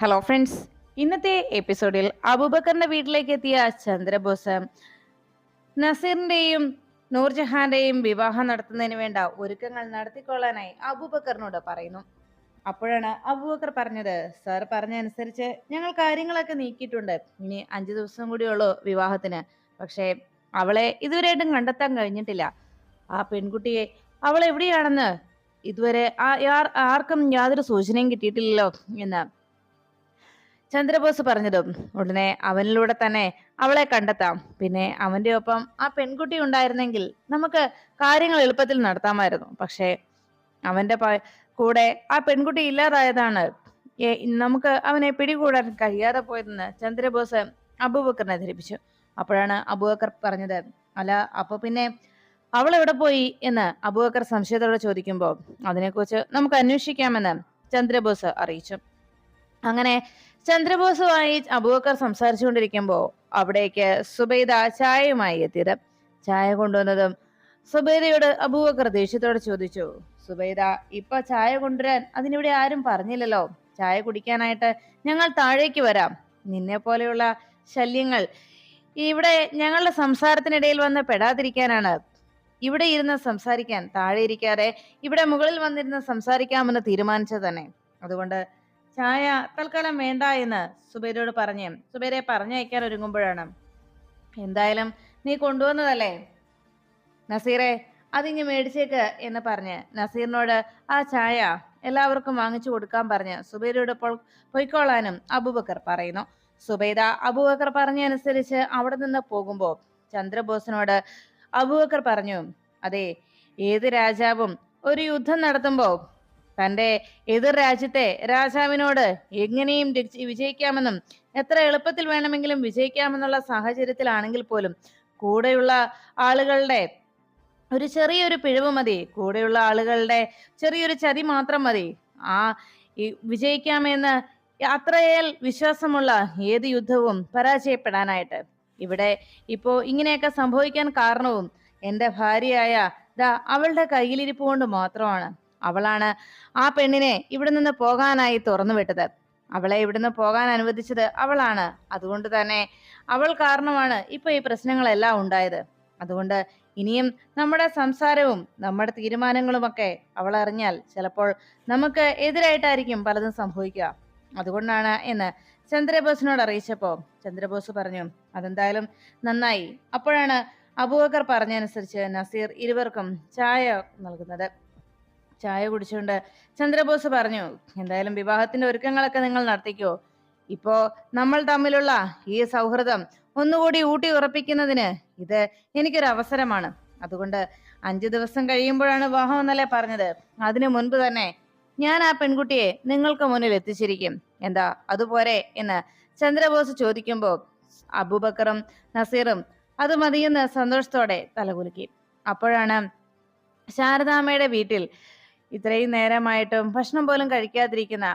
Hello friends ഇന്നത്തെ എപ്പിസോഡിൽ അബൂബക്കറിന്റെ വീട്ടിലേക്ക് എത്തിയ ചന്ദ്രബോസ് നസീറിന്റെയും നൂർജഹാന്റെയും വിവാഹം നടത്തുന്നതിന് വേണ്ട ഒരുക്കങ്ങൾ നടത്തിക്കൊള്ളാനായി അബൂബക്കറിനോട് പറയുന്നു. അപ്പോഴാണ് അബൂബക്കർ പറഞ്ഞത് സാർ പറഞ്ഞ അനുസരിച്ച് ഞങ്ങൾ കാര്യങ്ങളൊക്കെ നീക്കിയിട്ടുണ്ട്. ഇനി അഞ്ചു ദിവസം കൂടിയുള്ളൂ വിവാഹത്തിന്. പക്ഷേ അവളെ ഇതുവരെയായിട്ടും കണ്ടെത്താൻ കഴിഞ്ഞിട്ടില്ല. ആ പെൺകുട്ടിയെ അവൾ എവിടെയാണെന്ന് ഇതുവരെ ആർക്കും യാതൊരു സൂചനയും കിട്ടിയിട്ടില്ലല്ലോ എന്ന് ചന്ദ്രബോസ് പറഞ്ഞതും ഉടനെ അവനിലൂടെ തന്നെ അവളെ കണ്ടെത്താം. പിന്നെ അവന്റെ ഒപ്പം ആ പെൺകുട്ടി ഉണ്ടായിരുന്നെങ്കിൽ നമുക്ക് കാര്യങ്ങൾ എളുപ്പത്തിൽ നടത്താമായിരുന്നു. പക്ഷേ അവന്റെ കൂടെ ആ പെൺകുട്ടി ഇല്ലാതായതാണ് നമുക്ക് അവനെ പിടികൂടാൻ കഴിയാതെ പോയതെന്ന് ചന്ദ്രബോസ് അബൂബക്കറിനെ ധരിപ്പിച്ചു. അപ്പോഴാണ് അബൂബക്കർ പറഞ്ഞത് അല്ല അപ്പൊ പിന്നെ അവൾ എവിടെ പോയി? എന്ന് അബൂബക്കർ സംശയത്തോടെ ചോദിക്കുമ്പോൾ അതിനെക്കുറിച്ച് നമുക്ക് അന്വേഷിക്കാമെന്ന് ചന്ദ്രബോസ് അറിയിച്ചു. അങ്ങനെ ചന്ദ്രബോസുമായി അബൂബക്കർ സംസാരിച്ചുകൊണ്ടിരിക്കുമ്പോൾ അവിടേക്ക് സുബൈദ ചായയുമായി എത്തിയത്. ചായ കൊണ്ടുവന്നതും സുബൈദയോട് അബൂബക്കർ ദേഷ്യത്തോടെ ചോദിച്ചു സുബൈദ ഇപ്പൊ ചായ കൊണ്ടുവരാൻ അതിനിവിടെ ആരും പറഞ്ഞില്ലല്ലോ? ചായ കുടിക്കാനായിട്ട് ഞങ്ങൾ താഴേക്ക് വരാം. നിന്നെ പോലെയുള്ള ശല്യങ്ങൾ ഇവിടെ ഞങ്ങളുടെ സംസാരത്തിനിടയിൽ വന്ന് പെടാതിരിക്കാനാണ്. ഇവിടെ ഇരുന്ന് സംസാരിക്കാൻ താഴെ ഇരിക്കാതെ ഇവിടെ മുകളിൽ വന്നിരുന്ന് സംസാരിക്കാമെന്ന് തീരുമാനിച്ചത് തന്നെ. അതുകൊണ്ട് ചായ തൽക്കാലം വേണ്ട എന്ന് സുബേരോട് പറഞ്ഞു സുബൈരെ പറഞ്ഞയക്കാൻ ഒരുങ്ങുമ്പോഴാണ്. എന്തായാലും നീ കൊണ്ടുവന്നതല്ലേ? നസീറെ അതിങ്ങ് മേടിച്ചേക്ക് എന്ന് പറഞ്ഞ് നസീറിനോട് ആ ചായ എല്ലാവർക്കും വാങ്ങിച്ചു കൊടുക്കാൻ പറഞ്ഞ് സുബൈരോട് പൊ- പൊയ്ക്കോളാനും അബൂബക്കർ പറയുന്നു. സുബൈദ അബൂബക്കർ പറഞ്ഞനുസരിച്ച് അവിടെ നിന്ന് പോകുമ്പോൾ ചന്ദ്രബോസിനോട് അബൂബക്കർ പറഞ്ഞു അതെ ഏത് രാജാവും ഒരു യുദ്ധം നടത്തുമ്പോ തന്റെ എതിർ രാജ്യത്തെ രാജാവിനോട് എങ്ങനെയും വിജയിക്കാമെന്നും എത്ര എളുപ്പത്തിൽ വേണമെങ്കിലും വിജയിക്കാമെന്നുള്ള സാഹചര്യത്തിലാണെങ്കിൽ പോലും കൂടെയുള്ള ആളുകളുടെ ഒരു ചെറിയൊരു പിഴവ് മതി കൂടെയുള്ള ആളുകളുടെ ചെറിയൊരു ചതി മാത്രം മതി. ആ വിജയിക്കാമെന്ന് അത്രയേൽ വിശ്വാസമുള്ള ഏത് യുദ്ധവും പരാജയപ്പെടാനായിട്ട്. ഇവിടെ ഇപ്പോ ഇങ്ങനെയൊക്കെ സംഭവിക്കാൻ കാരണവും എന്റെ ഭാര്യയായ ദാ അവളുടെ കയ്യിലിരിപ്പ് കൊണ്ട് മാത്രമാണ്. അവളാണ് ആ പെണ്ണിനെ ഇവിടെ നിന്ന് പോകാനായി തുറന്നു വിട്ടത്. അവളെ ഇവിടുന്ന് പോകാൻ അനുവദിച്ചത് അവളാണ്. അതുകൊണ്ട് തന്നെ അവൾ കാരണമാണ് ഇപ്പൊ ഈ പ്രശ്നങ്ങളെല്ലാം ഉണ്ടായത്. അതുകൊണ്ട് ഇനിയും നമ്മുടെ സംസാരവും നമ്മുടെ തീരുമാനങ്ങളുമൊക്കെ അവൾ അറിഞ്ഞാൽ ചിലപ്പോൾ നമുക്ക് എതിരായിട്ടായിരിക്കും പലതും സംഭവിക്കുക. അതുകൊണ്ടാണ് എന്ന് ചന്ദ്രബോസിനോട് അറിയിച്ചപ്പോ ചന്ദ്രബോസ് പറഞ്ഞു അതെന്തായാലും നന്നായി. അപ്പോഴാണ് അബൂബക്കർ പറഞ്ഞനുസരിച്ച് നസീർ ഇരുവർക്കും ചായ നൽകുന്നത്. ചായ കുടിച്ചുകൊണ്ട് ചന്ദ്രബോസ് പറഞ്ഞു എന്തായാലും വിവാഹത്തിന്റെ ഒരുക്കങ്ങളൊക്കെ നിങ്ങൾ നടത്തിക്കോ. ഇപ്പോ നമ്മൾ തമ്മിലുള്ള ഈ സൗഹൃദം ഒന്നുകൂടി ഊട്ടി ഉറപ്പിക്കുന്നതിന് ഇത് എനിക്കൊരു അവസരമാണ്. അതുകൊണ്ട് അഞ്ചു ദിവസം കഴിയുമ്പോഴാണ് വിവാഹം എന്നല്ലേ പറഞ്ഞത്. അതിനു മുൻപ് തന്നെ ഞാൻ ആ പെൺകുട്ടിയെ നിങ്ങൾക്ക് മുന്നിൽ എത്തിച്ചിരിക്കും. എന്താ അതുപോലെ എന്ന് ചന്ദ്രബോസ് ചോദിക്കുമ്പോൾ അബൂബക്കറും നസീറും അത് മതിയെന്ന് സന്തോഷത്തോടെ തലകുലുക്കി. അപ്പോഴാണ് ശാരദാമ്മയുടെ വീട്ടിൽ ഇത്രയും നേരമായിട്ടും ഭക്ഷണം പോലും കഴിക്കാതിരിക്കുന്ന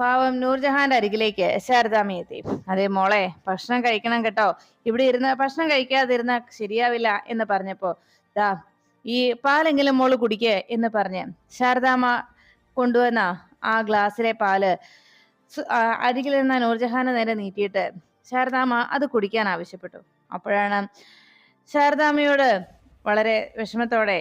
പാവം നൂർജഹാന്റെ അരികിലേക്ക് ശാരദാമി എത്തി. അതെ മോളെ ഭക്ഷണം കഴിക്കണം കേട്ടോ. ഇവിടെ ഇരുന്ന് ഭക്ഷണം കഴിക്കാതിരുന്ന ശരിയാവില്ല എന്ന് പറഞ്ഞപ്പോ ദാ ഈ പാലെങ്കിലും മോൾ കുടിക്ക് എന്ന് പറഞ്ഞ് ശാരദാമ്മ കൊണ്ടുവന്ന ആ ഗ്ലാസ്സിലെ പാൽ അരികിലിരുന്ന നൂർജഹാന് നേരെ നീട്ടിയിട്ട് ശാരദാമ്മ അത് കുടിക്കാൻ ആവശ്യപ്പെട്ടു. അപ്പോഴാണ് ശാരദാമ്മയോട് വളരെ വിഷമത്തോടെ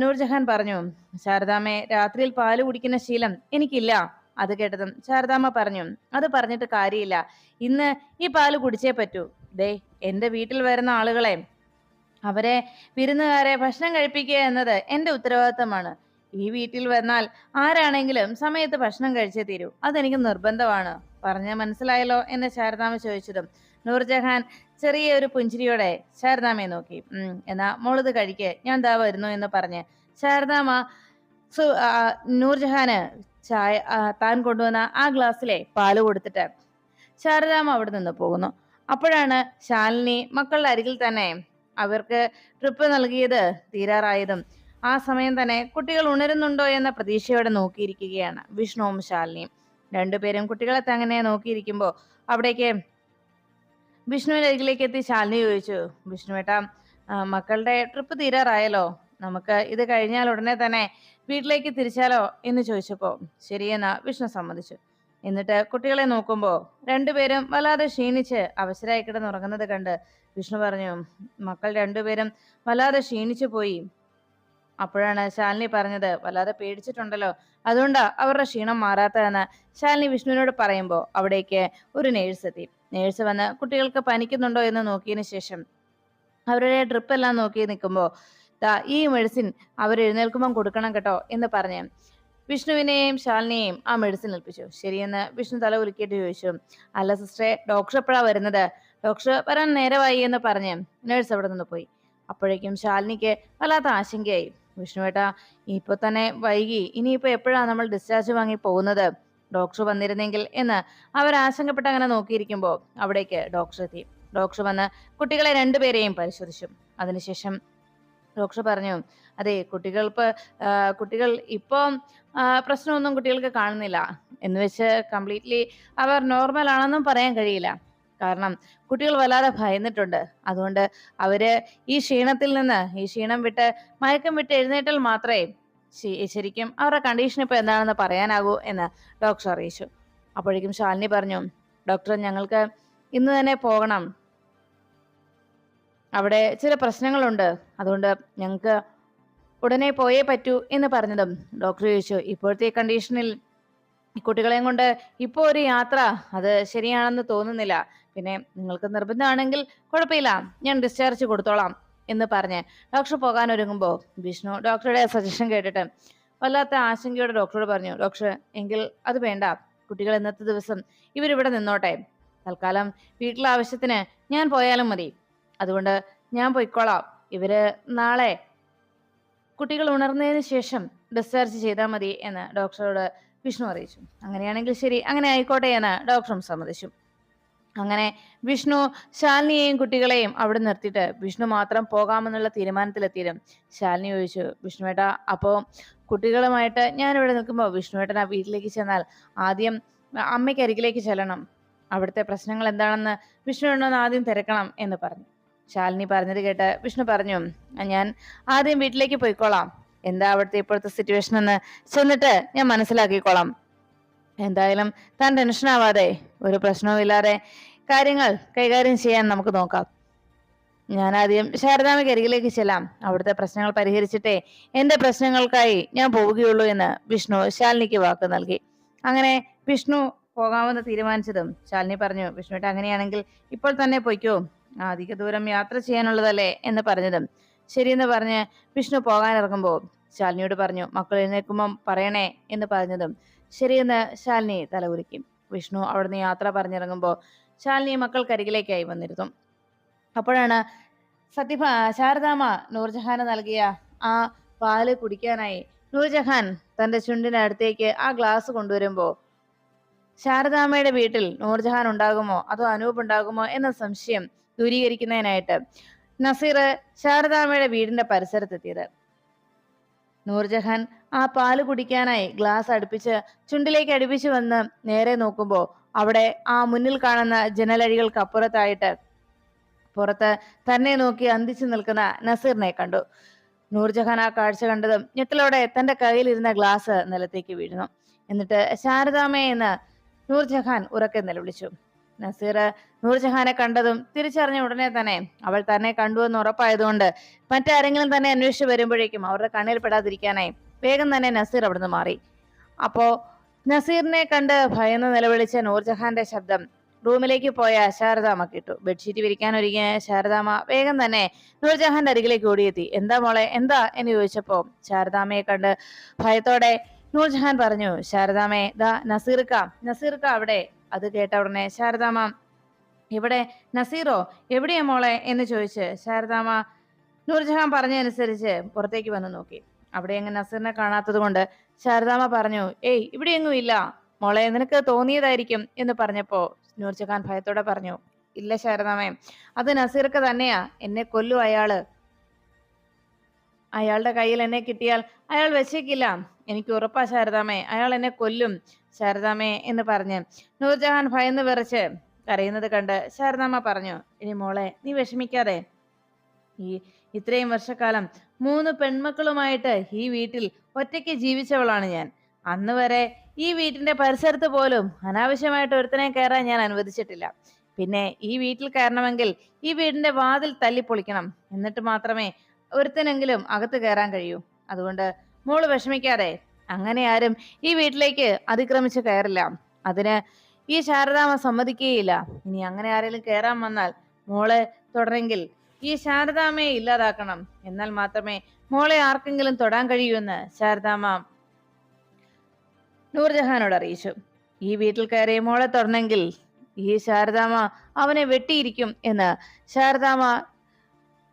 നൂർജഹാൻ പറഞ്ഞു ശാരദാമ്മേ രാത്രിയിൽ പാൽ കുടിക്കുന്ന ശീലം എനിക്കില്ല അത് കേട്ടതും ശാരദാമ്മ പറഞ്ഞു അത് പറഞ്ഞിട്ട് കാര്യമില്ല ഇന്ന് ഈ പാൽ കുടിച്ചേ പറ്റൂ. ദേ എന്റെ വീട്ടിൽ വരുന്ന ആളുകളെ അവരെ വിരുന്നുകാരെ ഭക്ഷണം കഴിപ്പിക്കുക എന്നത് എന്റെ ഉത്തരവാദിത്തമാണ്. ഈ വീട്ടിൽ വന്നാൽ ആരാണെങ്കിലും സമയത്ത് ഭക്ഷണം കഴിച്ചേ തീരൂ അതെനിക്ക് നിർബന്ധമാണ് പറഞ്ഞ മനസ്സിലായല്ലോ എന്ന് ശാരദാമ്മ ചോദിച്ചതും നൂർജഹാൻ ചെറിയ ഒരു പുഞ്ചിരിയോടെ ശാരദാമ്മയെ നോക്കി. ഉം എന്നാ മോളിത് കഴിക്കേ. ഞാൻ ദാ വരുന്നു എന്ന് പറഞ്ഞ് ശാരദാമ്മ സു- നൂർജഹാന് ചായ താൻ കൊണ്ടുവന്ന ആ ഗ്ലാസ്സിലെ പാൽ കൊടുത്തിട്ട് ശാരദാമ്മ അവിടെ നിന്ന് പോകുന്നു. അപ്പോഴാണ് ശാലിനി മക്കളുടെ അരികിൽ തന്നെ അവർക്ക് ട്രിപ്പ് നൽകിയത് തീരാറായതും ആ സമയം തന്നെ കുട്ടികൾ ഉണരുന്നുണ്ടോ എന്ന പ്രതീക്ഷയോടെ നോക്കിയിരിക്കുകയാണ് വിഷ്ണുവും ശാലിനിയും. രണ്ടുപേരും കുട്ടികളെ തന്നെ നോക്കിയിരിക്കുമ്പോൾ അവിടേക്ക് വിഷ്ണുവിന്റെ അരികിലേക്ക് എത്തി ശാലിനി ചോദിച്ചു വിഷ്ണുവേട്ടാ മക്കളുടെ ട്രിപ്പ് തീരാറായല്ലോ? നമുക്ക് ഇത് കഴിഞ്ഞാൽ ഉടനെ തന്നെ വീട്ടിലേക്ക് തിരിച്ചാലോ? എന്ന് ചോദിച്ചപ്പോ ശരിയെന്ന വിഷ്ണു സമ്മതിച്ചു. എന്നിട്ട് കുട്ടികളെ നോക്കുമ്പോൾ രണ്ടുപേരും വല്ലാതെ ക്ഷീണിച്ച് അവശരായി കിടന്നുറങ്ങുന്നത് കണ്ട് വിഷ്ണു പറഞ്ഞു മക്കൾ രണ്ടുപേരും വല്ലാതെ ക്ഷീണിച്ചു പോയി. അപ്പോഴാണ് ശാലിനി പറഞ്ഞത് വല്ലാതെ പേടിച്ചിട്ടുണ്ടല്ലോ അതുകൊണ്ടാ അവരുടെ ക്ഷീണം മാറാത്തതെന്ന്. ശാലിനി വിഷ്ണുവിനോട് പറയുമ്പോൾ അവിടേക്ക് ഒരു നേഴ്സ് എത്തി. നേഴ്സ് വന്ന് കുട്ടികൾക്ക് പനിക്കുന്നുണ്ടോ? എന്ന് നോക്കിയതിന് ശേഷം അവരുടെ ഡ്രിപ്പ് എല്ലാം നോക്കി നിൽക്കുമ്പോൾ ദാ ഈ മെഡിസിൻ അവർ എഴുന്നേൽക്കുമ്പം കൊടുക്കണം കേട്ടോ എന്ന് പറഞ്ഞ് വിഷ്ണുവിനെയും ശാലിനെയും ആ മെഡിസിൻ ഏൽപ്പിച്ചു. ശരിയെന്ന്? വിഷ്ണു തല ഉലുക്കിയിട്ട് ചോദിച്ചു. അല്ല സിസ്റ്ററെ ഡോക്ടർ എപ്പോഴാ വരുന്നത്? ഡോക്ടർ വരാൻ നേരമായി എന്ന് പറഞ്ഞ് നേഴ്സ് അവിടെ നിന്ന് പോയി. അപ്പോഴേക്കും ശാലിനിക്ക് വല്ലാത്ത ആശങ്കയായി. വിഷ്ണുവേട്ടാ ഇപ്പൊ തന്നെ വൈകി. ഇനിയിപ്പോ എപ്പോഴാണ് നമ്മൾ ഡിസ്ചാർജ് വാങ്ങി പോകുന്നത്? ഡോക്ടർ വന്നിരുന്നെങ്കിൽ എന്ന് അവർ ആശങ്കപ്പെട്ട് അങ്ങനെ നോക്കിയിരിക്കുമ്പോൾ അവിടേക്ക് ഡോക്ടർ എത്തി. ഡോക്ടർ വന്ന് കുട്ടികളെ രണ്ടുപേരെയും പരിശോധിച്ചു. അതിനുശേഷം ഡോക്ടർ പറഞ്ഞു അതെ കുട്ടികൾ കുട്ടികൾ ഇപ്പോൾ പ്രശ്നമൊന്നും കുട്ടികൾക്ക് കാണുന്നില്ല. എന്ന് വെച്ച് കംപ്ലീറ്റ്ലി അവർ നോർമൽ ആണെന്നും പറയാൻ കഴിയില്ല. കാരണം കുട്ടികൾ വല്ലാതെ ഭയന്നിട്ടുണ്ട്. അതുകൊണ്ട് അവർ ഈ ക്ഷീണത്തിൽ നിന്ന് ഈ ക്ഷീണം വിട്ട് മയക്കം വിട്ട് എഴുന്നേറ്റാൽ മാത്രമേ ശരിക്കും അവരുടെ കണ്ടീഷൻ ഇപ്പോൾ എന്താണെന്ന് പറയാനാകൂ എന്ന് ഡോക്ടർ അറിയിച്ചു. അപ്പോഴേക്കും ശാലിനി പറഞ്ഞു ഡോക്ടർ ഞങ്ങൾക്ക് ഇന്ന് തന്നെ പോകണം. അവിടെ ചില പ്രശ്നങ്ങളുണ്ട്. അതുകൊണ്ട് ഞങ്ങൾക്ക് ഉടനെ പോയേ പറ്റൂ എന്ന് പറഞ്ഞതും ഡോക്ടർ ചോദിച്ചു. ഇപ്പോഴത്തെ കണ്ടീഷനിൽ കുട്ടികളെയും കൊണ്ട് ഇപ്പോൾ ഒരു യാത്ര അത് ശരിയാണെന്ന് തോന്നുന്നില്ല. പിന്നെ നിങ്ങൾക്ക് നിർബന്ധമാണെങ്കിൽ കുഴപ്പമില്ല. ഞാൻ ഡിസ്ചാർജ് കൊടുത്തോളാം. എന്ന് പറഞ്ഞ് ഡോക്ടർ പോകാൻ ഒരുങ്ങുമ്പോൾ വിഷ്ണു ഡോക്ടറുടെ സജഷൻ കേട്ടിട്ട് വല്ലാത്ത ആശങ്കയോടെ ഡോക്ടറോട് പറഞ്ഞു ഡോക്ടർ എങ്കിൽ അത് വേണ്ട. കുട്ടികൾ ഇന്നത്തെ ദിവസം ഇവരിവിടെ നിന്നോട്ടെ. തൽക്കാലം വീട്ടിലെ ആവശ്യത്തിന് ഞാൻ പോയാലും മതി. അതുകൊണ്ട് ഞാൻ പോയിക്കോളാം. ഇവർ നാളെ കുട്ടികൾ ഉണർന്നതിന് ശേഷം ഡിസ്ചാർജ് ചെയ്താൽ മതി എന്ന് ഡോക്ടറോട് വിഷ്ണു അറിയിച്ചു. അങ്ങനെയാണെങ്കിൽ ശരി അങ്ങനെ ആയിക്കോട്ടെ എന്ന് ഡോക്ടറും സമ്മതിച്ചു. അങ്ങനെ വിഷ്ണു ശാലിനിയെയും കുട്ടികളെയും അവിടെ നിർത്തിയിട്ട് വിഷ്ണു മാത്രം പോകാമെന്നുള്ള തീരുമാനത്തിലെത്തിയിരും ശാലിനി ചോദിച്ചു വിഷ്ണുവേട്ട അപ്പോ കുട്ടികളുമായിട്ട് ഞാൻ ഇവിടെ നിൽക്കുമ്പോൾ വിഷ്ണുവേട്ടൻ ആ വീട്ടിലേക്ക് ചെന്നാൽ ആദ്യം അമ്മയ്ക്ക് അരികിലേക്ക് ചെല്ലണം. അവിടുത്തെ പ്രശ്നങ്ങൾ എന്താണെന്ന് വിഷ്ണുവേട്ടൻ ആദ്യം തിരക്കണം എന്ന് പറഞ്ഞു. ശാലിനി പറഞ്ഞത് കേട്ട് വിഷ്ണു പറഞ്ഞു ഞാൻ ആദ്യം വീട്ടിലേക്ക് പോയിക്കോളാം. എന്താ അവിടുത്തെ ഇപ്പോഴത്തെ സിറ്റുവേഷൻ എന്ന് ചെന്നിട്ട് ഞാൻ മനസ്സിലാക്കിക്കോളാം. എന്തായാലും താൻ ടെൻഷൻ ആവാതെ ഒരു പ്രശ്നവും ഇല്ലാതെ കാര്യങ്ങൾ കൈകാര്യം ചെയ്യാൻ നമുക്ക് നോക്കാം. ഞാൻ ആദ്യം ശാരദാമയ്ക്ക് അരികിലേക്ക് ചെല്ലാം. അവിടുത്തെ പ്രശ്നങ്ങൾ പരിഹരിച്ചിട്ടേ എന്റെ പ്രശ്നങ്ങൾക്കായി ഞാൻ പോവുകയുള്ളൂ എന്ന് വിഷ്ണു ശാലിനിക്ക് വാക്ക് നൽകി. അങ്ങനെ വിഷ്ണു പോകാമെന്ന് തീരുമാനിച്ചതും ശാലിനി പറഞ്ഞു വിഷ്ണുട്ട് അങ്ങനെയാണെങ്കിൽ ഇപ്പോൾ തന്നെ പൊയ്ക്കോ. അധിക ദൂരം യാത്ര ചെയ്യാനുള്ളതല്ലേ? എന്ന് പറഞ്ഞതും. ശരിയെന്ന് പറഞ്ഞ് വിഷ്ണു പോകാനിറങ്ങുമ്പോൾ ശാലിനിയോട് പറഞ്ഞു മക്കൾ എഴുന്നേൽക്കുമ്പം പറയണേ എന്ന് പറഞ്ഞതും. ശരിയെന്ന് ശാലിനി തലകുലിക്കും. വിഷ്ണു അവിടുന്ന് യാത്ര പറഞ്ഞിറങ്ങുമ്പോൾ ശാലിനി മക്കൾക്കരികിലേക്കായി വന്നിരുന്നു. അപ്പോഴാണ് സത്യഭ ശാരദാമ നൂർജഹാന് നൽകിയ ആ പാൽ കുടിക്കാനായി നൂർജഹാൻ തന്റെ ചുണ്ടിനടുത്തേക്ക് ആ ഗ്ലാസ് കൊണ്ടുവരുമ്പോൾ ശാരദാമ്മയുടെ വീട്ടിൽ നൂർജഹാൻ ഉണ്ടാകുമോ? അതോ അനൂപ് ഉണ്ടാകുമോ? എന്ന സംശയം ദൂരീകരിക്കുന്നതിനായിട്ട് നസീർ ശാരദാമ്മയുടെ വീടിന്റെ പരിസരത്തെത്തിയത്. നൂർജഹാൻ ആ പാൽ കുടിക്കാനായി ഗ്ലാസ് അടുപ്പിച്ച് ചുണ്ടിലേക്ക് അടുപ്പിച്ച് വന്ന് നേരെ നോക്കുമ്പോൾ അവിടെ ആ മുന്നിൽ കാണുന്ന ജനലഴികൾക്കപ്പുറത്തായിട്ട് പുറത്ത് തന്നെ നോക്കി അന്തിച്ചു നിൽക്കുന്ന നസീറിനെ കണ്ടു. നൂർജഹാൻ ആ കാഴ്ച കണ്ടതും ഞെട്ടലോടെ തന്റെ കയ്യിലിരുന്ന ഗ്ലാസ് നിലത്തേക്ക് വീഴുന്നു. എന്നിട്ട് ശാരദാമേ എന്ന് നൂർജഹാൻ ഉറക്കെ നിലവിളിച്ചു. നസീർ നൂർജഹാനെ കണ്ടതും തിരിച്ചറിഞ്ഞ ഉടനെ തന്നെ അവൾ തന്നെ കണ്ടുവെന്ന് ഉറപ്പായതുകൊണ്ട് മറ്റാരെങ്കിലും തന്നെ അന്വേഷിച്ച് വരുമ്പോഴേക്കും അവരുടെ കണ്ണിൽ പെടാതിരിക്കാനായി വേഗം തന്നെ നസീർ അവിടുന്ന് മാറി. അപ്പോ നസീറിനെ കണ്ട് ഭയന്ന് നിലവിളിച്ച നൂർജഹാന്റെ ശബ്ദം റൂമിലേക്ക് പോയ ശാരദാമ്മ കിട്ടു. ബെഡ്ഷീറ്റ് വിരിക്കാൻ ഒരുങ്ങിയ ശാരദാമ്മ വേഗം തന്നെ നൂർജഹാന്റെ അരികിലേക്ക് ഓടിയെത്തി. എന്താ മോളെ? എന്താ? എന്ന് ചോദിച്ചപ്പോ ശാരദാമ്മയെ കണ്ട് ഭയത്തോടെ നൂർജഹാൻ പറഞ്ഞു ശാരദാമ്മേ ദാ നസീർക്ക. നസീർക്ക അവിടെ അത് കേട്ട ഉടനെ ശാരദാമ്മ ഇവിടെ നസീറോ? എവിടെയാ മോളെ? എന്ന് ചോദിച്ച് ശാരദാമ്മ നൂർജഹാൻ പറഞ്ഞതനുസരിച്ച് പുറത്തേക്ക് വന്ന് നോക്കി. അവിടെ അങ്ങ് നസീറിനെ കാണാത്തത് കൊണ്ട് ശാരദാമ്മ പറഞ്ഞു ഏയ് ഇവിടെയൊന്നും ഇല്ല. മോളെ നിനക്ക് തോന്നിയതായിരിക്കും എന്ന് പറഞ്ഞപ്പോ നൂർജഹാൻ ഭയത്തോടെ പറഞ്ഞു ഇല്ല ശാരദാമേ അത് നസീർക്ക് തന്നെയാ. എന്നെ കൊല്ലു അയാൾ. അയാളുടെ കയ്യിൽ എന്നെ കിട്ടിയാൽ അയാൾ വെച്ചേക്കില്ല എനിക്ക് ഉറപ്പാ ശാരദാമേ അയാൾ എന്നെ കൊല്ലും ശാരദാമേ എന്ന് പറഞ്ഞ് നൂർജഹാൻ ഭയന്ന് വിറച്ച് കരയുന്നത് കണ്ട് ശാരദാമ്മ പറഞ്ഞു ഇനി മോളെ നീ വിഷമിക്കാതെ. ഈ ഇത്രയും വർഷക്കാലം മൂന്ന് പെൺമക്കളുമായിട്ട് ഈ വീട്ടിൽ ഒറ്റയ്ക്ക് ജീവിച്ചവളാണ് ഞാൻ. അന്ന് വരെ ഈ വീട്ടിന്റെ പരിസരത്ത് പോലും അനാവശ്യമായിട്ട് ഒരുത്തനെ കയറാൻ ഞാൻ അനുവദിച്ചിട്ടില്ല. പിന്നെ ഈ വീട്ടിൽ കയറണമെങ്കിൽ ഈ വീടിന്റെ വാതിൽ തല്ലിപ്പൊളിക്കണം. എന്നിട്ട് മാത്രമേ ഒരുത്തനെങ്കിലും അകത്ത് കയറാൻ കഴിയൂ. അതുകൊണ്ട് മോൾ വിഷമിക്കാതെ അങ്ങനെ ആരും ഈ വീട്ടിലേക്ക് അതിക്രമിച്ച് കയറില്ല. അതിന് ഈ ശാരദാമ്മ സമ്മതിക്കുകയില്ല ഇനി അങ്ങനെ ആരെങ്കിലും കയറാൻ വന്നാൽ മോളെ തുടരെങ്കിൽ ഈ ശാരദാമ്മയെ ഇല്ലാതാക്കണം. എന്നാൽ മാത്രമേ മോളെ ആർക്കെങ്കിലും തൊടാൻ കഴിയൂ എന്ന് ശാരദാമ്മ നൂർജഹാനോട് അറിയിച്ചു. ഈ വീട്ടിൽ കയറി മോളെ തുടരണമെങ്കിൽ ഈ ശാരദാമ്മ അവനെ വെട്ടിയിരിക്കും എന്ന് ശാരദാമ്മ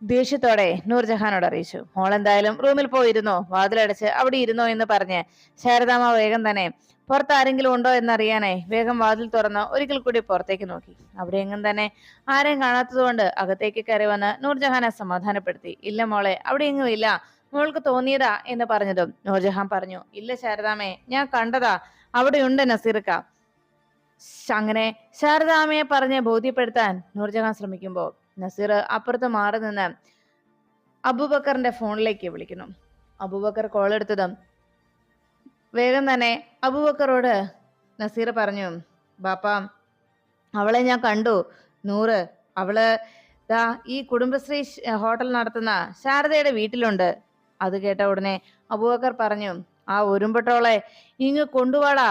ദേഷ്യത്തോടെ നൂർജഹാനോട് അറിയിച്ചു. മോൾ എന്തായാലും റൂമിൽ പോയിരുന്നോ? വാതിലടച്ച് അവിടെ ഇരുന്നോ എന്ന് പറഞ്ഞ് ശാരദാമ വേഗം തന്നെ പുറത്ത് ആരെങ്കിലും ഉണ്ടോ എന്നറിയാനായി വേഗം വാതിൽ തുറന്ന് ഒരിക്കൽ കൂടി പുറത്തേക്ക് നോക്കി. അവിടെ എങ്ങും തന്നെ ആരെയും കാണാത്തതുകൊണ്ട് അകത്തേക്ക് കയറി വന്ന് നൂർജഹാനെ സമാധാനപ്പെടുത്തി. ഇല്ല മോളെ അവിടെ എങ്ങും ഇല്ല. മോൾക്ക് തോന്നിയതാ എന്ന് പറഞ്ഞതും നൂർജഹാൻ പറഞ്ഞു. ഇല്ല ശാരദാമേ ഞാൻ കണ്ടതാ. അവിടെയുണ്ട് നസീർക്ക. അങ്ങനെ ശാരദാമയെ പറഞ്ഞ് ബോധ്യപ്പെടുത്താൻ നൂർജഹാൻ ശ്രമിക്കുമ്പോ നസീർ അപ്പുറത്ത് മാറി നിന്ന് അബൂബക്കറിന്റെ ഫോണിലേക്ക് വിളിക്കുന്നു. അബൂബക്കർ കോൾ എടുത്തതും വേഗം തന്നെ അബൂബക്കറോട് നസീർ പറഞ്ഞു ബാപ്പ അവളെ ഞാൻ കണ്ടു. നൂറ് അവൾ ദാ ഈ കുടുംബശ്രീ ഹോട്ടൽ നടത്തുന്ന ശാരദയുടെ വീട്ടിലുണ്ട്. അത് കേട്ട ഉടനെ അബൂബക്കർ പറഞ്ഞു ആ ഉരുമ്പട്ടോളെ ഇങ്ങ് കൊണ്ടുവാടാ.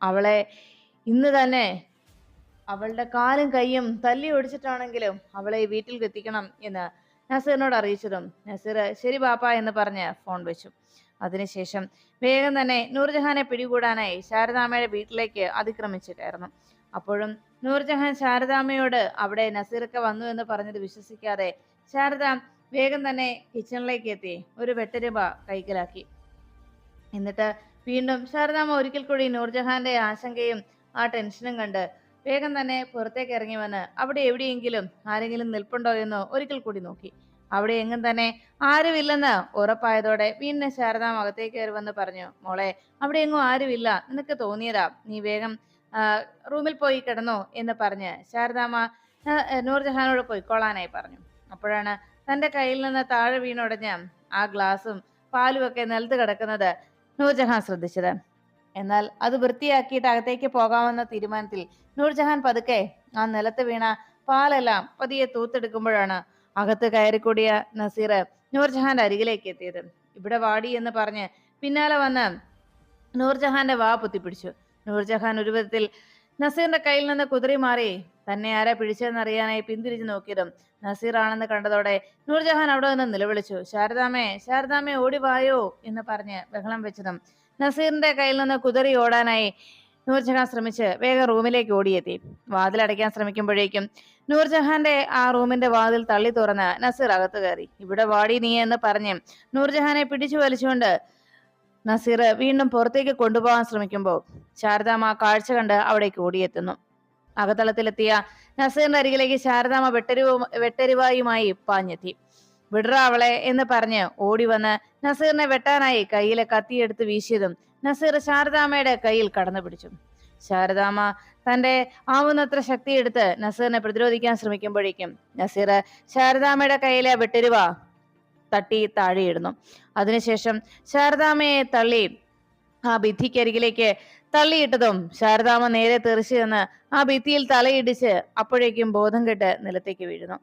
അവളെ ഇന്ന് തന്നെ അവളുടെ കാലും കൈയും തല്ലി ഒടിച്ചിട്ടാണെങ്കിലും അവളെ വീട്ടിൽ എത്തിക്കണം എന്ന് നസീറിനോട് അറിയിച്ചതും നസീർ ശരി ബാപ്പ എന്ന് പറഞ്ഞ് ഫോൺ വെച്ചു. അതിനുശേഷം വേഗം തന്നെ നൂർജഹാനെ പിടികൂടാനായി ശാരദാമ്മയുടെ വീട്ടിലേക്ക് അതിക്രമിച്ചു കയറുന്നു അപ്പോഴും നൂർജഹാൻ ശാരദാമ്മയോട് അവിടെ നസീറൊക്കെ വന്നു എന്ന് പറഞ്ഞത് വിശ്വസിക്കാതെ ശാരദ വേഗം തന്നെ കിച്ചണിലേക്ക് എത്തി ഒരു വെട്ടരൂപ കൈക്കലാക്കി. എന്നിട്ട് വീണ്ടും ശാരദാമ്മ ഒരിക്കൽ കൂടി നൂർജഹാന്റെ ആശങ്കയും ആ ടെൻഷനും കണ്ട് വേഗം തന്നെ പുറത്തേക്ക് ഇറങ്ങി വന്ന് അവിടെ എവിടെയെങ്കിലും ആരെങ്കിലും നിൽപ്പുണ്ടോ എന്ന് ഒരിക്കൽ കൂടി നോക്കി. അവിടെ എങ്ങും തന്നെ ആരുമില്ലെന്ന് ഉറപ്പായതോടെ വീണ്ടും ശാരദ അകത്തേക്ക് കയറി വന്ന് പറഞ്ഞു മോളെ അവിടെ എങ്ങും ആരുമില്ല. നിനക്ക് തോന്നിയതാ. നീ വേഗം റൂമിൽ പോയി കിടന്നോ എന്ന് പറഞ്ഞ് ശാരദാമ്മ നൂർജഹാനോട് പോയിക്കോളാനായി പറഞ്ഞു. അപ്പോഴാണ് തന്റെ കയ്യിൽ നിന്ന് താഴെ വീണുടഞ്ഞ ആ ഗ്ലാസും പാലും ഒക്കെ നിലത്ത് കിടക്കുന്നത് നൂർജഹാൻ ശ്രദ്ധിച്ചത്. എന്നാൽ അത് വൃത്തിയാക്കിയിട്ട് അകത്തേക്ക് പോകാമെന്ന തീരുമാനത്തിൽ നൂർജഹാൻ പതുക്കെ ആ നിലത്ത് വീണ പാലെല്ലാം പതിയെ തൂത്തെടുക്കുമ്പോഴാണ് അകത്ത് കയറിക്കൂടിയ നസീർ നൂർജഹാന്റെ അരികിലേക്ക് എത്തിയത്. ഇവിടെ വാടി എന്ന് പറഞ്ഞ് പിന്നാലെ വന്ന് നൂർജഹാന്റെ വാ പൊത്തിപ്പിടിച്ചു. നൂർജഹാൻ ഒരു വിധത്തിൽ നസീറിന്റെ കയ്യിൽ നിന്ന് കുതിരി മാറി തന്നെ ആരാ പിടിച്ചതെന്നറിയാനായി പിന്തിരിഞ്ഞു നോക്കിയതും നസീർ ആണെന്ന് കണ്ടതോടെ നൂർജഹാൻ അവിടെ നിന്ന് നിലവിളിച്ചു. ശാരദാമേ ശാരദാമേ ഓടി വായോ എന്ന് പറഞ്ഞ് ബഹളം വെച്ചതും നസീറിന്റെ കയ്യിൽ നിന്ന് കുതിറി ഓടാനായി നൂർജഹാൻ ശ്രമിച്ച് വേഗം റൂമിലേക്ക് ഓടിയെത്തി. വാതിലടയ്ക്കാൻ ശ്രമിക്കുമ്പോഴേക്കും നൂർജഹാന്റെ ആ റൂമിന്റെ വാതിൽ തള്ളി തുറന്ന് നസീർ അകത്ത് കയറി. ഇവിടെ വാടി നീ എന്ന് പറഞ്ഞ് നൂർജഹാനെ പിടിച്ചു വലിച്ചുകൊണ്ട് നസീർ വീണ്ടും പുറത്തേക്ക് കൊണ്ടുപോകാൻ ശ്രമിക്കുമ്പോൾ ശാരദാമ്മ കാഴ്ച കണ്ട് അവിടേക്ക് ഓടിയെത്തുന്നു. അകത്തളത്തിലെത്തിയ നസീറിന്റെ അരികിലേക്ക് ശാരദാമ്മ വെട്ടരിവ വെട്ടരിവായുമായി പാഞ്ഞെത്തി. വിടറ അവളെ എന്ന് പറഞ്ഞ് ഓടി വന്ന് നസീറിനെ വെട്ടാനായി കയ്യിലെ കത്തിയെടുത്ത് വീശിയതും നസീർ ശാരദാമ്മയുടെ കയ്യിൽ കടന്നു പിടിച്ചു. ശാരദാമ്മ തന്റെ ആവുന്നത്ര ശക്തിയെടുത്ത് നസീറിനെ പ്രതിരോധിക്കാൻ ശ്രമിക്കുമ്പോഴേക്കും നസീർ ശാരദാമ്മയുടെ കയ്യിലെ വെട്ടരുവ തട്ടി താഴെയിടുന്നു അതിനുശേഷം ശാരദാമ്മയെ തള്ളി ആ ഭിത്തിക്കരികിലേക്ക് തള്ളിയിട്ടതും ശാരദാമ്മ നേരെ തെറിച്ചു ചെന്ന് ആ ഭിത്തിയിൽ തലയിടിച്ച് അപ്പോഴേക്കും ബോധം കെട്ട് നിലത്തേക്ക് വീഴുന്നു.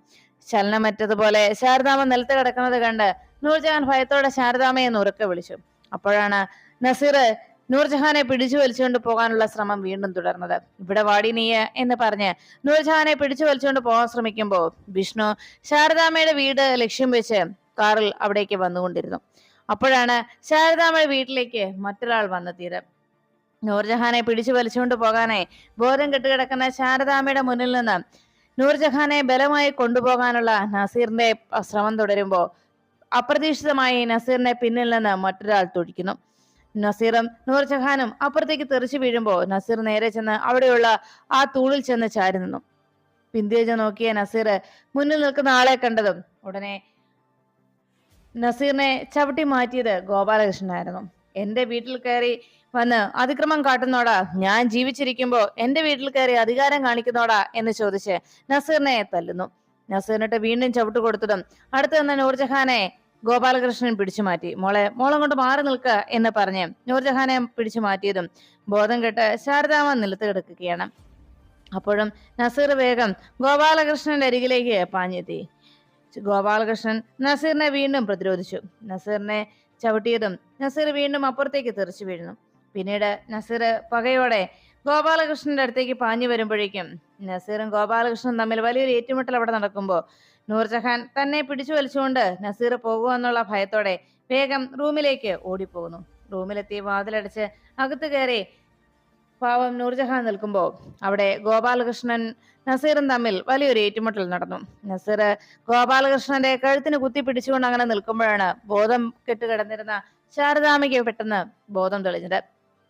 ചലനമറ്റതുപോലെ ശാരദാമ്മ നിലത്ത് കിടക്കുന്നത് കണ്ട് നൂർജഹാൻ ഭയത്തോടെ ശാരദാമ്മയെ ഉറക്കെ വിളിച്ചു. അപ്പോഴാണ് നസീർ നൂർജഹാനെ പിടിച്ചു വലിച്ചുകൊണ്ട് പോകാനുള്ള ശ്രമം വീണ്ടും തുടർന്നത്. ഇവിടെ വാടി നീയ എന്ന് പറഞ്ഞ് നൂർജഹാനെ പിടിച്ചു വലിച്ചുകൊണ്ട് പോകാൻ ശ്രമിക്കുമ്പോൾ വിഷ്ണു ശാരദാമ്മയുടെ വീട് ലക്ഷ്യം വെച്ച് കാറിൽ അവിടേക്ക് വന്നുകൊണ്ടിരുന്നു. അപ്പോഴാണ് ശാരദാമ്മയുടെ വീട്ടിലേക്ക് മറ്റൊരാൾ വന്നെത്തിയത്. നൂർജഹാനെ പിടിച്ചു വലിച്ചുകൊണ്ട് പോകാനായി ബോധം കെട്ടുകിടക്കുന്ന ശാരദാമ്മയുടെ മുന്നിൽ നിന്ന് നൂർജഹാനെ ബലമായി കൊണ്ടുപോകാനുള്ള നസീറിന്റെ ശ്രമം തുടരുമ്പോൾ അപ്രതീക്ഷിതമായി നസീറിനെ പിന്നിൽ നിന്ന് മറ്റൊരാൾ തുടിക്കുന്നു നസീറും നൂർജഹാനും അപ്പുറത്തേക്ക് തെറിച്ചു വീഴുമ്പോൾ നസീർ നേരെ ചെന്ന് അവിടെയുള്ള ആ തൂണിൽ ചെന്ന് ചാരി നിന്നു. പിന്തിരിഞ്ഞ് നോക്കിയ നസീർ മുന്നിൽ നിൽക്കുന്ന ആളെ കണ്ടതും ഉടനെ നസീറിനെ ചവിട്ടി മാറ്റിയത് ഗോപാലകൃഷ്ണനായിരുന്നു. എന്റെ വീട്ടിൽ കയറി വന്ന് അതിക്രമം കാട്ടുന്നോടാ. ഞാൻ ജീവിച്ചിരിക്കുമ്പോ എന്റെ വീട്ടിൽ കയറി അധികാരം കാണിക്കുന്നോടാ എന്ന് ചോദിച്ച് നസീറിനെ തല്ലുന്നു. നസീറിനിട്ട് വീണ്ടും ചവിട്ട് കൊടുത്തതും അടുത്ത് നിന്ന് നൂർജഹാനെ ഗോപാലകൃഷ്ണൻ പിടിച്ചു മാറ്റി. മോളെ മോളം കൊണ്ട് മാറി നിൽക്ക എന്ന് പറഞ്ഞ് നൂർജഹാനെ പിടിച്ചു മാറ്റിയതും ബോധം കെട്ട് ശാരദാമ നിലത്ത് കിടക്കുകയാണ്. അപ്പോഴും നസീർ വേഗം ഗോപാലകൃഷ്ണന്റെ അരികിലേക്ക് പാഞ്ഞെത്തി. ഗോപാലകൃഷ്ണൻ നസീറിനെ വീണ്ടും പ്രതിരോധിച്ചു. നസീറിനെ ചവിട്ടിയതും നസീർ വീണ്ടും അപ്പുറത്തേക്ക് തെറിച്ചു വീഴുന്നു. പിന്നീട് നസീർ പകയോടെ ഗോപാലകൃഷ്ണന്റെ അടുത്തേക്ക് പാഞ്ഞു വരുമ്പോഴേക്കും നസീറും ഗോപാലകൃഷ്ണനും തമ്മിൽ വലിയൊരു ഏറ്റുമുട്ടൽ അവിടെ നടക്കുമ്പോൾ നൂർജഹാൻ തന്നെ പിടിച്ചു വലിച്ചുകൊണ്ട് നസീർ പോകുമെന്നുള്ള ഭയത്തോടെ വേഗം റൂമിലേക്ക് ഓടിപ്പോകുന്നു. റൂമിലെത്തി വാതിലടിച്ച് അകത്ത് കയറി പാവം നൂർജഹാൻ നിൽക്കുമ്പോൾ അവിടെ ഗോപാലകൃഷ്ണൻ നസീറും തമ്മിൽ വലിയൊരു ഏറ്റുമുട്ടൽ നടന്നു. നസീർ ഗോപാലകൃഷ്ണന്റെ കഴുത്തിന് കുത്തി പിടിച്ചുകൊണ്ട് അങ്ങനെ നിൽക്കുമ്പോഴാണ് ബോധം കെട്ടുകിടന്നിരുന്ന ശാരദാമയ്ക്ക് പെട്ടെന്ന് ബോധം തെളിഞ്ഞത്.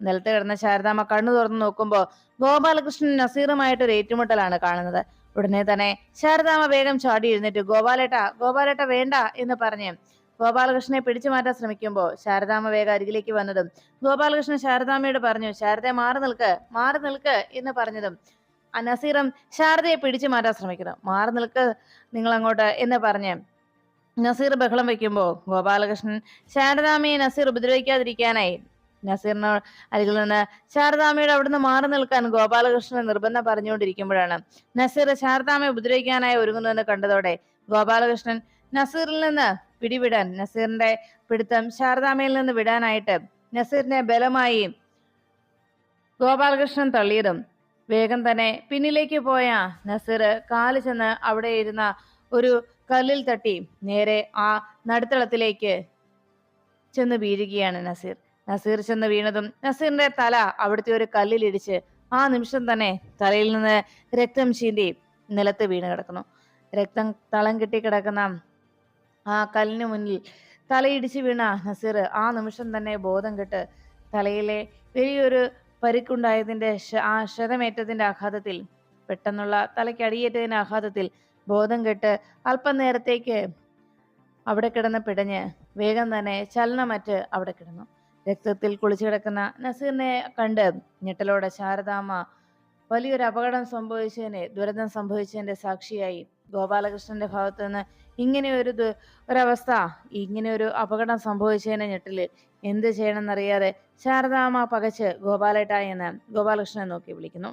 നിലത്ത് കിടന്ന ശാരദാമ്മ കണ്ണു തുറന്നു നോക്കുമ്പോൾ ഗോപാലകൃഷ്ണൻ നസീറുമായിട്ട് ഒരു ഏറ്റുമുട്ടലാണ് കാണുന്നത്. ഉടനെ തന്നെ ശാരദാമ്മ വേഗം ചാടി എഴുന്നേറ്റ് ഗോപാലേട്ട ഗോപാലേട്ട വേണ്ട എന്ന് പറഞ്ഞ് ഗോപാലകൃഷ്ണനെ പിടിച്ചു മാറ്റാൻ ശ്രമിക്കുമ്പോൾ ശാരദാമ്മ വേഗം അരികിലേക്ക് വന്നതും ഗോപാലകൃഷ്ണൻ ശാരദാമ്മയോട് പറഞ്ഞു ശാരദ മാറി നിൽക്ക് മാറി നിൽക്ക് എന്ന് പറഞ്ഞതും നസീറും ശാരദയെ പിടിച്ചു മാറ്റാൻ ശ്രമിക്കുന്നു. മാറി നിൽക്ക് നിങ്ങൾ അങ്ങോട്ട് എന്ന് പറഞ്ഞ് നസീർ ബഹളം വയ്ക്കുമ്പോൾ ഗോപാലകൃഷ്ണൻ ശാരദാമ്മയെ നസീർ ഉപദ്രവിക്കാതിരിക്കാനായി നസീറിന് അരികിൽ നിന്ന് ശാരദാമ്മയുടെ അവിടുന്ന് മാറി നിൽക്കാൻ ഗോപാലകൃഷ്ണൻ നിർബന്ധം പറഞ്ഞുകൊണ്ടിരിക്കുമ്പോഴാണ് നസീർ ശാരദാമ്മയെ ഉപദ്രവിക്കാനായി ഒരുങ്ങുന്നതെന്ന് കണ്ടതോടെ ഗോപാലകൃഷ്ണൻ നസീറിൽ നിന്ന് പിടിവിടാൻ നസീറിന്റെ പിടുത്തം ശാരദാമ്മയിൽ നിന്ന് വിടാനായിട്ട് നസീറിനെ ബലമായി ഗോപാലകൃഷ്ണൻ തള്ളിയതും വേഗം തന്നെ പിന്നിലേക്ക് പോയ നസീർ കാൽ ചെന്ന് അവിടെ ഇരുന്ന ഒരു കല്ലിൽ തട്ടി നേരെ ആ നടുത്തളത്തിലേക്ക് ചെന്ന് വീഴുകയാണ് നസീർ. നസീർ ചെന്ന് വീണതും നസീറിന്റെ തല അവിടുത്തെ ഒരു കല്ലിലിടിച്ച് ആ നിമിഷം തന്നെ തലയിൽ നിന്ന് രക്തം ചീന്തി നിലത്ത് വീണ് കിടക്കുന്നു. രക്തം തളം കെട്ടി കിടക്കുന്ന ആ കല്ലിന് മുന്നിൽ തലയിടിച്ച് വീണ നസീർ ആ നിമിഷം തന്നെ ബോധം കെട്ട് തലയിലെ വലിയൊരു പരിക്കുണ്ടായതിന്റെ ആ ക്ഷതമേറ്റതിന്റെ ആഘാതത്തിൽ പെട്ടെന്നുള്ള തലയ്ക്ക് അടിയേറ്റതിന്റെ ആഘാതത്തിൽ ബോധം കെട്ട് അല്പം നേരത്തേക്ക് അവിടെ കിടന്ന് പിടഞ്ഞ് വേഗം തന്നെ ചലനമറ്റ് അവിടെ കിടന്നു. രക്തത്തിൽ കുളിച്ചു കിടക്കുന്ന നസീറിനെ കണ്ട് ഞെട്ടലോടെ ശാരദാമ്മ വലിയൊരു അപകടം സംഭവിച്ചതിന് ദുരന്തം സംഭവിച്ചതിന്റെ സാക്ഷിയായി. ഗോപാലകൃഷ്ണന്റെ ഭാഗത്ത് നിന്ന് ഇങ്ങനെ ഒരു ഒരവസ്ഥ ഇങ്ങനെ ഒരു അപകടം സംഭവിച്ചതിനെ ഞെട്ടിൽ എന്ത് ചെയ്യണമെന്നറിയാതെ ശാരദാമ്മ പകച്ച് ഗോപാലേട്ട എന്ന് ഗോപാലകൃഷ്ണനെ നോക്കി വിളിക്കുന്നു.